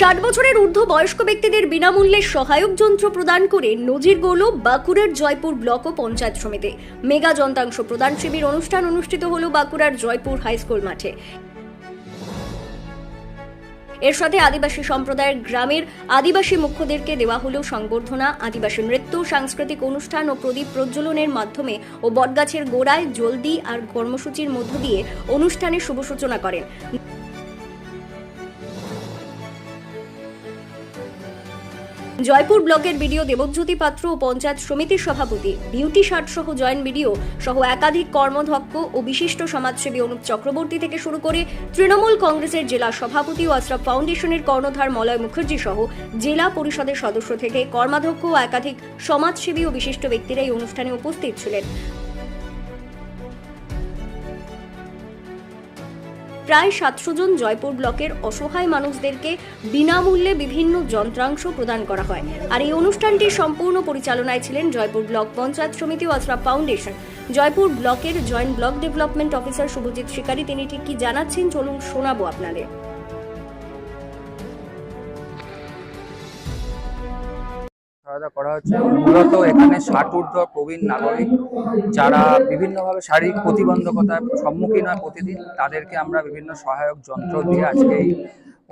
ষাট বছরের ঊর্ধ্ব বয়স্ক ব্যক্তিদের বিনামূল্যে সহায়ক যন্ত্র প্রদান করে নজির গৌল বাঁকুড়ার জয়পুর ব্লক ও পঞ্চায়েত সমিতি। মেগা যন্ত্রাংশ প্রদান শিবির অনুষ্ঠান অনুষ্ঠিত হল বাঁকুড়ার জয়পুর হাই স্কুল মাঠে। এর সাথে আদিবাসী সম্প্রদায়ের গ্রামের আদিবাসী মুখ্যদেরকে দেওয়া হলো সংবর্ধনা, আদিবাসী নৃত্য, সাংস্কৃতিক অনুষ্ঠান ও প্রদীপ প্রজ্বলনের মাধ্যমে ও বটগাছের গোড়ায় জলদি আর কর্মসূচির মধ্য দিয়ে অনুষ্ঠানের শুভ সূচনা করেন। জয়পুর ব্লকের বিডিও দেবজ্যোতি পাত্র ও পঞ্চায়েত সমিতির সভাপতি বিউটি ষাট সহ জয়েন্ট বিডিও সহ একাধিক কর্মধক্ষ ও বিশিষ্ট সমাজসেবী অনুপ চক্রবর্তী থেকে শুরু করে তৃণমূল কংগ্রেসের জেলা সভাপতি ও আশ্রফ ফাউন্ডেশনের কর্ণধার মলয় মুখার্জি সহ জেলা পরিষদের সদস্য থেকে কর্মাধ্যক্ষ ও একাধিক সমাজসেবী ও বিশিষ্ট ব্যক্তিরা এই অনুষ্ঠানে উপস্থিত ছিলেন। প্রায় সাতশো জন জয়পুর ব্লকের অসহায় মানুষদেরকে বিনামূল্যে বিভিন্ন যন্ত্রাংশ প্রদান করা হয়। আর এই অনুষ্ঠানটির সম্পূর্ণ পরিচালনায় ছিলেন জয়পুর ব্লক পঞ্চায়েত সমিতি ও ফাউন্ডেশন। জয়পুর ব্লকের joint block development officer Shubhajit Shikari. তিনি ঠিক কি জানাচ্ছেন? চলুন শোনাবো আপনাদের। সহায়তা করা হচ্ছে। মূলত এখানে ষাট ঊর্ধ্ব প্রবীণ নাগরিক যারা বিভিন্নভাবে শারীরিক প্রতিবন্ধকতার সম্মুখীন হয় প্রতিদিন তাদেরকে আমরা বিভিন্ন সহায়ক যন্ত্র দিয়ে আজকে এই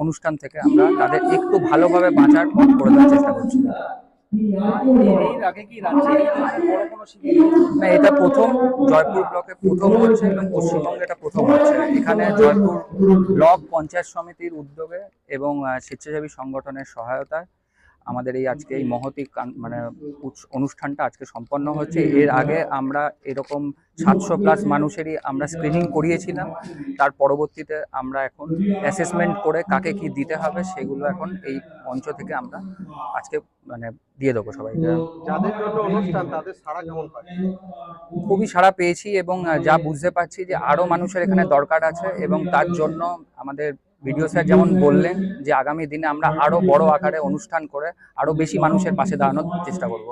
অনুষ্ঠান থেকে আমরা তাদের একটু ভালোভাবে বাঁচার পথ করে দেওয়ার চেষ্টা করছি। না এটা প্রথম জয়পুর ব্লকে প্রথম হচ্ছে এবং পশ্চিমবঙ্গে এটা প্রথম হচ্ছে। এখানে জয়পুর ব্লক পঞ্চায়েত সমিতির উদ্যোগে এবং স্বেচ্ছাসেবী সংগঠনের সহায়তায় আমাদের এই আজকে এই মহতি মানে অনুষ্ঠানটা আজকে সম্পন্ন হচ্ছে। এর আগে আমরা এরকম সাতশো প্লাস মানুষেরই আমরা স্ক্রিনিং করিয়েছিলাম। তার পরবর্তীতে আমরা এখন অ্যাসেসমেন্ট করে কাকে কি দিতে হবে সেগুলো এখন এই মঞ্চ থেকে আমরা আজকে মানে দিয়ে দেবো সবাইকে। খুবই সাড়া পেয়েছি এবং যা বুঝতে পারছি যে আরও মানুষের এখানে দরকার আছে এবং তার জন্য আমাদের ভিডিও স্যার যেমন বললেন যে আগামী দিনে আমরা আরও বড় আকারে অনুষ্ঠান করে আরও বেশি মানুষের পাশে দাঁড়ানোর চেষ্টা করব।